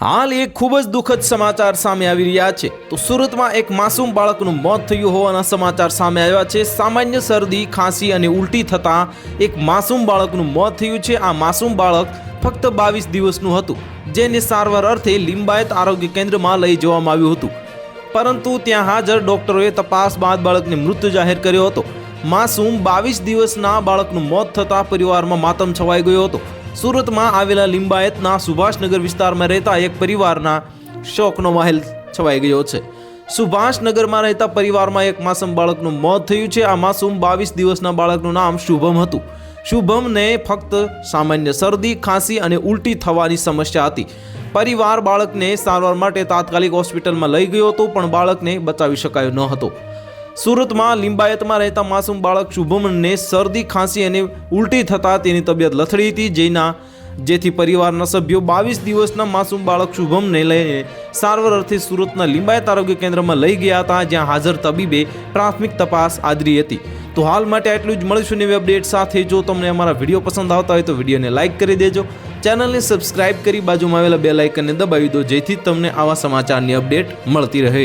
હાલ એક ખૂબ જ દુઃખદ સમાચાર સામે આવી રહ્યા છે. તો સુરતમાં એક માસૂમ બાળકનું મોત થયું હોવાના સમાચાર સામે આવ્યા છે. સામાન્ય શરદી, ખાંસી અને ઉલટી થતાં એક માસૂમ બાળકનું મોત થયું છે. આ માસૂમ બાળક ફક્ત બાવીસ દિવસનું હતું, જેને સારવાર અર્થે લિંબાયત આરોગ્ય કેન્દ્રમાં લઈ જવામાં આવ્યું હતું. પરંતુ ત્યાં હાજર ડોક્ટરોએ તપાસ બાદ બાળકને મૃત જાહેર કર્યો હતો. માસૂમ બાવીસ દિવસના બાળકનું મોત થતાં પરિવારમાં માતમ છવાઈ ગયો હતો. સુરતમાં આવેલા લિંબાયતના સુભાષનગર વિસ્તારમાં રહેતા એક પરિવારના શોકનો માહેલ છવાઈ ગયો છે. સુભાષનગરમાં રહેતા પરિવારમાં એક માસૂમ બાળકનું મોત થયું છે. આ માસૂમ બાવીસ દિવસના બાળકનું નામ શુભમ હતું. શુભમને ફક્ત સામાન્ય શરદી, ખાંસી અને ઉલટી થવાની સમસ્યા હતી. પરિવાર બાળકને સારવાર માટે તાત્કાલિક હોસ્પિટલમાં લઈ ગયો હતો, પણ બાળકને બચાવી શકાયો ન હતો. સુરતમાં લિંબાયતમાં રહેતા માસૂમ બાળક શુભમને શરદી, ખાંસી અને ઉલટી થતાં તેની તબિયત લથડી હતી. જેના, જેથી પરિવારના સભ્યો બાવીસ દિવસના માસૂમ બાળક શુભમને લઈને સારવાર અર્થે સુરતના લિંબાયત આરોગ્ય કેન્દ્રમાં લઈ ગયા હતા, જ્યાં હાજર તબીબે પ્રાથમિક તપાસ આદરી હતી. તો હાલ માટે આટલું જ. મળીશું નવી અપડેટ સાથે. જો તમને અમારા વીડિયો પસંદ આવતા હોય તો વિડીયોને લાઇક કરી દેજો. ચેનલને સબસ્ક્રાઇબ કરી બાજુમાં આવેલા બે લાઇકનને દબાવી દો, જેથી તમને આવા સમાચારની અપડેટ મળતી રહે.